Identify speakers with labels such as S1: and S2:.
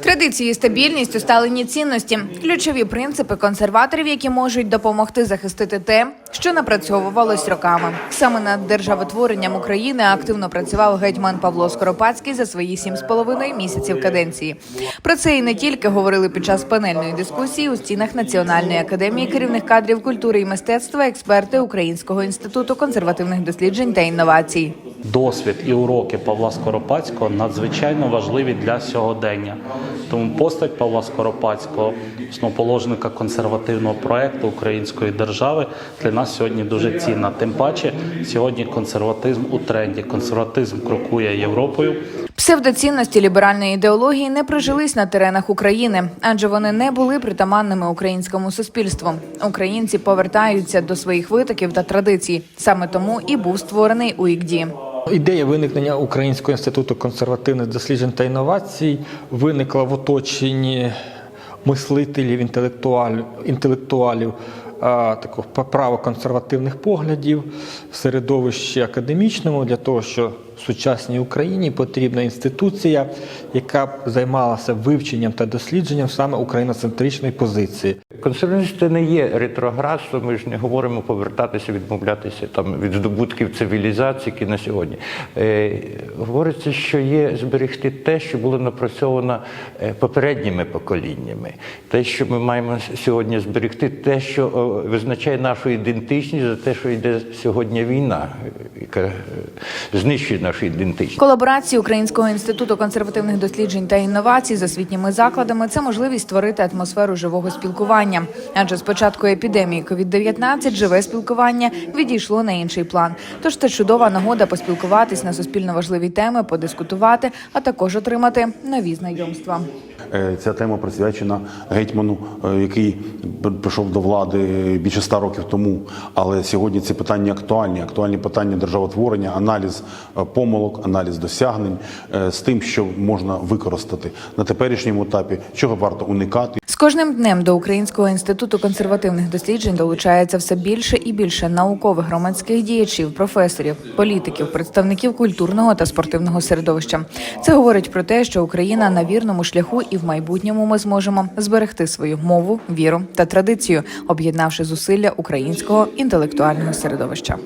S1: Традиції, стабільність, усталені цінності ключові принципи консерваторів, які можуть допомогти захистити те, що напрацьовувалось роками. Саме над державотворенням України активно працював гетьман Павло Скоропадський за свої сім з половиною місяців каденції. Про це і не тільки говорили під час панельної дискусії у стінах Національної академії керівних кадрів культури і мистецтва, експерти Українського інституту консервативних досліджень та інновацій.
S2: Досвід і уроки Павла Скоропадського надзвичайно важливі для сьогодення. Тому постать Павла Скоропадського, основоположника консервативного проекту української держави, для нас сьогодні дуже цінна. Тим паче, сьогодні консерватизм у тренді. Консерватизм крокує Європою.
S1: Псевдоцінності ліберальної ідеології не прижились на теренах України, адже вони не були притаманними українському суспільству. Українці повертаються до своїх витоків та традицій. Саме тому і був створений УІКДІ.
S3: Ідея виникнення Українського інституту консервативних досліджень та інновацій виникла в оточенні мислителів, інтелектуалів, інтелектуалів такого правоконсервативних поглядів в середовищі академічному для того, що в сучасній Україні потрібна інституція, яка б займалася вивченням та дослідженням саме україноцентричної позиції.
S4: Консервативність не є ретроградством, ми ж не говоримо повертатися, відмовлятися там від здобутків цивілізації, які на сьогодні. Е, говориться, що є зберегти те, що було напрацьовано е, попередніми поколіннями. Те, що ми маємо сьогодні зберегти, те, що визначає нашу ідентичність, за те, що йде сьогодні війна, яка е, знищує нашу ідентичність.
S1: Колаборації Українського інституту консервативних досліджень та інновацій з освітніми закладами це можливість створити атмосферу живого спілкування. Адже з початку епідемії COVID-19 живе спілкування відійшло на інший план. Тож це чудова нагода поспілкуватись на суспільно важливі теми, подискутувати, а також отримати нові знайомства.
S5: Е, Ця тема присвячена гетьману, е, який прийшов до влади більше ста років тому. Але сьогодні ці питання актуальні. Актуальні питання державотворення, аналіз е, помилок, аналіз досягнень з тим, що можна використати на теперішньому етапі, чого варто уникати.
S1: Кожним днем до Українського інституту консервативних досліджень долучається все більше і більше наукових громадських діячів, професорів, політиків, представників культурного та спортивного середовища. Це говорить про те, що Україна на вірному шляху, і в майбутньому ми зможемо зберегти свою мову, віру та традицію, об'єднавши зусилля українського інтелектуального середовища.